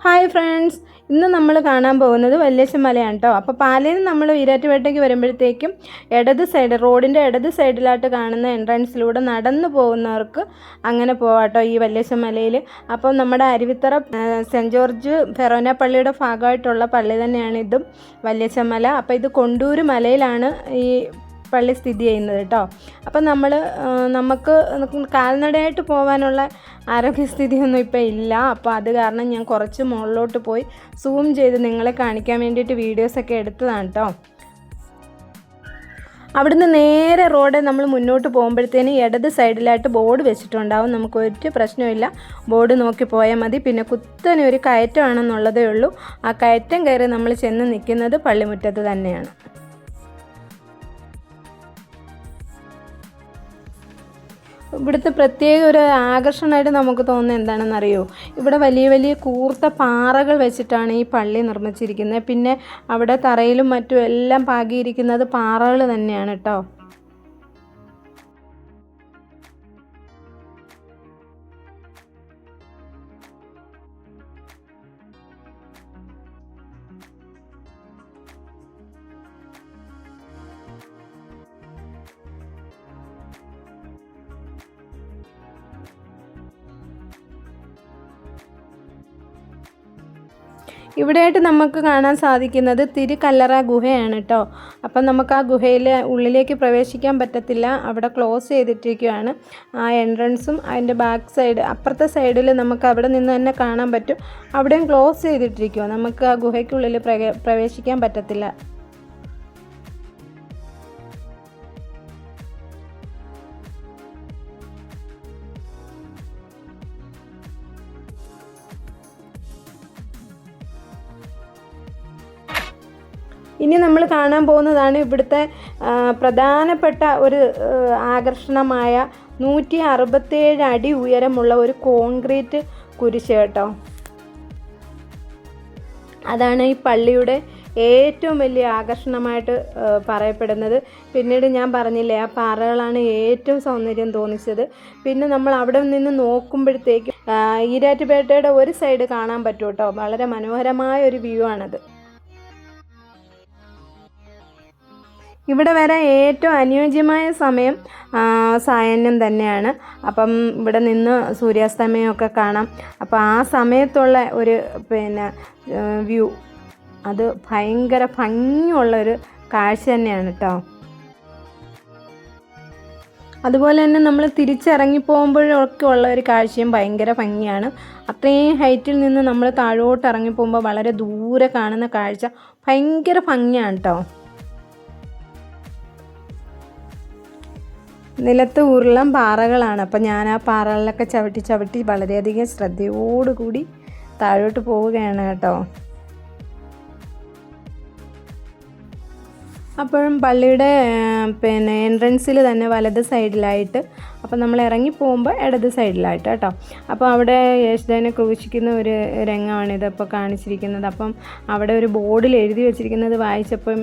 Hi friends. ഇന്ന് നമ്മൾ കാണാൻ പോകുന്നത് വല്യേശം മലയാണ് കേട്ടോ അപ്പോൾ പാലയിൽ നിന്ന് നമ്മൾ ഈരാറ്റുപേട്ടയ്ക്ക് വരുമ്പോഴത്തേക്കും ഇടത് സൈഡ് റോഡിന്റെ ഇടത് സൈഡിലായിട്ട് കാണുന്ന എൻട്രൻസിലൂടെ നടന്നു പോകുന്നവർക്ക് അങ്ങനെ പോവാം കേട്ടോ ഈ വല്യേശം മലയിൽ അപ്പോൾ നമ്മുടെ അരുവിത്തറ സെന്റ് ജോർജ് ഫെറോന പള്ളിയുടെ ഭാഗമായിട്ടുള്ള പള്ളി തന്നെയാണ് ഇതും വല്യേശം മല. അപ്പോൾ ഇത് കൊണ്ടൂര് മലയിലാണ് ഈ പള്ളി സ്ഥിതി ചെയ്യുന്നത് കേട്ടോ. അപ്പം നമ്മൾ നമുക്ക് കാൽനടയായിട്ട് പോകാനുള്ള ആരോഗ്യസ്ഥിതിയൊന്നും ഇപ്പോൾ ഇല്ല. അപ്പോൾ അത് കാരണം ഞാൻ കുറച്ച് മുകളിലോട്ട് പോയി സൂം ചെയ്ത് നിങ്ങളെ കാണിക്കാൻ വേണ്ടിയിട്ട് വീഡിയോസൊക്കെ എടുത്തതാണ് കേട്ടോ. അവിടുന്ന് നേരെ റോഡ് നമ്മൾ മുന്നോട്ട് പോകുമ്പോഴത്തേന് ഇടത് സൈഡിലായിട്ട് ബോർഡ് വെച്ചിട്ടുണ്ടാവും. നമുക്ക് ഒരു പ്രശ്നമില്ല ബോർഡ് നോക്കി പോയാൽ മതി. പിന്നെ കുത്തനെ ഒരു കയറ്റമാണെന്നുള്ളതേ ഉള്ളൂ. ആ കയറ്റം കയറി നമ്മൾ ചെന്ന് നിൽക്കുന്നത് പള്ളിമുറ്റത്ത് തന്നെയാണ്. ഇവിടുത്തെ പ്രത്യേക ഒരു ആകർഷണമായിട്ട് നമുക്ക് തോന്നുന്നത് എന്താണെന്നറിയോ? ഇവിടെ വലിയ വലിയ കൂർത്ത പാറകൾ വെച്ചിട്ടാണ് ഈ പള്ളി നിർമ്മിച്ചിരിക്കുന്നത്. പിന്നെ അവിടെ തറയിലും മറ്റും എല്ലാം പാകിയിരിക്കുന്നത് പാറകൾ തന്നെയാണ് കേട്ടോ. ഇവിടെയായിട്ട് നമുക്ക് കാണാൻ സാധിക്കുന്നത് തിരുക്കല്ലറ ഗുഹയാണ് കേട്ടോ. അപ്പം നമുക്ക് ആ ഗുഹയിൽ ഉള്ളിലേക്ക് പ്രവേശിക്കാൻ പറ്റത്തില്ല. അവിടെ ക്ലോസ് ചെയ്തിട്ടിരിക്കുകയാണ്. ആ എൻട്രൻസും അതിന്റെ ബാക്ക് സൈഡ് അപ്പുറത്തെ സൈഡിൽ നമുക്ക് അവിടെ നിന്ന് തന്നെ കാണാൻ പറ്റും. അവിടെയും ക്ലോസ് ചെയ്തിട്ടിരിക്കുമോ നമുക്ക് ആ ഗുഹയ്ക്കുള്ളിൽ പ്രവേശിക്കാൻ പറ്റത്തില്ല. ഇനി നമ്മൾ കാണാൻ പോകുന്നതാണ് ഇവിടുത്തെ പ്രധാനപ്പെട്ട ഒരു ആകർഷണമായ നൂറ്റി അറുപത്തേഴ് അടി ഉയരമുള്ള ഒരു കോൺക്രീറ്റ് കുരിശ് കേട്ടോ. അതാണ് ഈ പള്ളിയുടെ ഏറ്റവും വലിയ ആകർഷണമായിട്ട് പറയപ്പെടുന്നത്. പിന്നീട് ഞാൻ പറഞ്ഞില്ലേ ആ പാറകളാണ് ഏറ്റവും സൗന്ദര്യം തോന്നിച്ചത്. പിന്നെ നമ്മൾ അവിടെ നിന്ന് നോക്കുമ്പോഴത്തേക്ക് ഈരാറ്റുപേട്ടയുടെ ഒരു സൈഡ് കാണാൻ പറ്റും വളരെ മനോഹരമായ ഒരു വ്യൂ ആണത്. ഇവിടെ വരാൻ ഏറ്റവും അനുയോജ്യമായ സമയം സായാഹ്നം തന്നെയാണ്. അപ്പം ഇവിടെ നിന്ന് സൂര്യാസ്തമയമൊക്കെ കാണാം. അപ്പോൾ ആ സമയത്തുള്ള ഒരു പിന്നെ വ്യൂ. അത് ഭയങ്കര ഭംഗിയുള്ളൊരു കാഴ്ച തന്നെയാണ് കേട്ടോ അതുപോലെ തന്നെ നമ്മൾ തിരിച്ചിറങ്ങി പോകുമ്പോഴൊക്കെ ഉള്ള ഒരു കാഴ്ചയും ഭയങ്കര ഭംഗിയാണ്. അത്രയും ഹൈറ്റിൽ നിന്ന് നമ്മൾ താഴോട്ട് ഇറങ്ങി പോകുമ്പോൾ വളരെ ദൂരെ കാണുന്ന കാഴ്ച ഭയങ്കര ഭംഗിയാണ് കേട്ടോ നിലത്ത് ഉരുളം പാറകളാണ്. അപ്പം ഞാൻ ആ പാറകളിലൊക്കെ ചവിട്ടി ചവിട്ടി വളരെയധികം ശ്രദ്ധയോടുകൂടി താഴോട്ട് പോവുകയാണ് കേട്ടോ. അപ്പോഴും പള്ളിയുടെ പിന്നെ എൻട്രൻസിൽ തന്നെ വലത് സൈഡിലായിട്ട് അപ്പം നമ്മൾ ഇറങ്ങി പോകുമ്പോൾ ഇടത് സൈഡിലായിട്ട് കേട്ടോ. അപ്പോൾ അവിടെ യേശുദാനെ ക്രൂശിക്കുന്ന ഒരു രംഗമാണ് ഇതിപ്പോൾ കാണിച്ചിരിക്കുന്നത്. അപ്പം അവിടെ ഒരു ബോർഡിൽ എഴുതി വെച്ചിരിക്കുന്നത് വായിച്ചപ്പം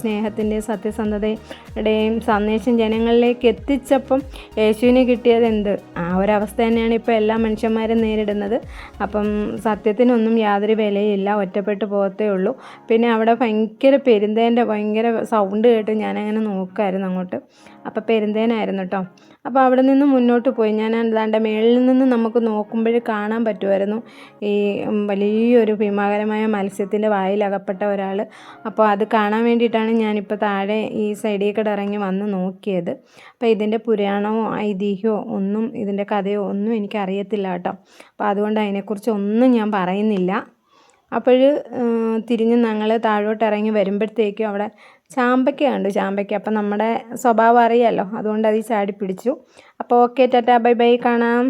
സ്നേഹത്തിന്റെ സത്യസന്ധതയുടെയും സന്ദേശം ജനങ്ങളിലേക്ക് എത്തിച്ചപ്പം യേശുവിന് കിട്ടിയത് എന്ത്? ആ ഒരവസ്ഥ തന്നെയാണ് ഇപ്പോൾ എല്ലാ മനുഷ്യന്മാരും നേരിടുന്നത്. അപ്പം സത്യത്തിനൊന്നും യാതൊരു വിലയില്ല ഒറ്റപ്പെട്ടു പോകത്തേ ഉള്ളൂ. പിന്നെ അവിടെ ഭയങ്കര പെരുന്തേന്റെ ഭയങ്കര സൗണ്ട് കേട്ട് ഞാനങ്ങനെ നോക്കുമായിരുന്നു അങ്ങോട്ട്. അപ്പോൾ പെരുന്തേനായിരുന്നു കേട്ടോ. അപ്പോൾ അവിടെ നിന്ന് മുന്നോട്ട് പോയി. ഞാൻ അല്ലാണ്ട് മേളിൽ നിന്ന് നമുക്ക് നോക്കുമ്പോൾ കാണാൻ പറ്റുമായിരുന്നു. ഈ വലിയൊരു ഭീമാകരമായ മത്സ്യത്തിന്റെ വായിലകപ്പെട്ട ഒരാൾ അപ്പോൾ അത് കാണാൻ വേണ്ടിയിട്ടാണ് ഞാനിപ്പോൾ താഴെ ഈ സൈഡിൽ കൂടെ ഇറങ്ങി വന്ന് നോക്കിയത്. അപ്പോൾ ഇതിന്റെ പുരാണമോ ഐതിഹ്യമോ ഒന്നും ഇതിന്റെ കഥയോ ഒന്നും എനിക്കറിയത്തില്ല കേട്ടോ. അപ്പോൾ അതുകൊണ്ട് അതിനെക്കുറിച്ച് ഒന്നും ഞാൻ പറയുന്നില്ല. അപ്പോൾ തിരിഞ്ഞ് ഞങ്ങൾ താഴോട്ട് ഇറങ്ങി വരുമ്പോഴത്തേക്കും അവിടെ ചാമ്പയ്ക്ക കണ്ടു ചാമ്പയ്ക്ക അപ്പം നമ്മുടെ സ്വഭാവം അറിയാമല്ലോ അതുകൊണ്ട് അത് ചാടി പിടിച്ചു. അപ്പോൾ ഓക്കെ ടാറ്റാ ബൈ ബൈ കാണാം.